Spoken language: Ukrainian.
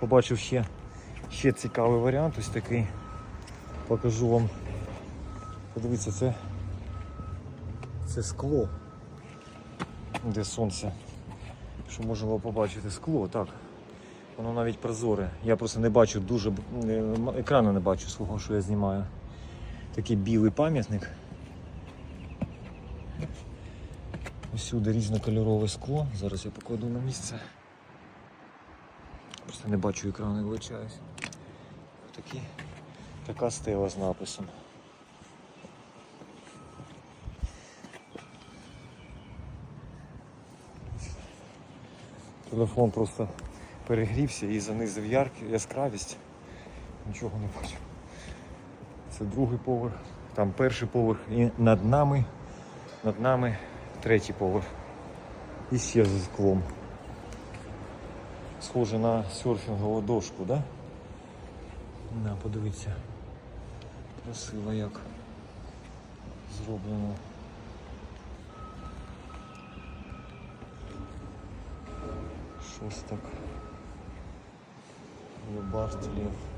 Побачив ще, ще цікавий варіант, ось такий. Покажу вам. Подивіться, це, це скло, де сонце. Що було побачити скло, так. Воно навіть прозоре. Я просто не бачу дуже екрану не бачу свого, що я знімаю. Такий білий пам'ятник. Усюди різнокольорове скло. Зараз я покладу на місце. Просто не бачу екрану, вибачаюсь. Такі, така стела з написом. Телефон просто перегрівся і занизив ярк- яскравість. Нічого не бачу. Це другий поверх, там перший поверх і над нами, над нами третій поверх. І ще зі склом. Схоже на серфінгову дошку, да? На, подивіться. Красиво як зроблено. Щось так. лев.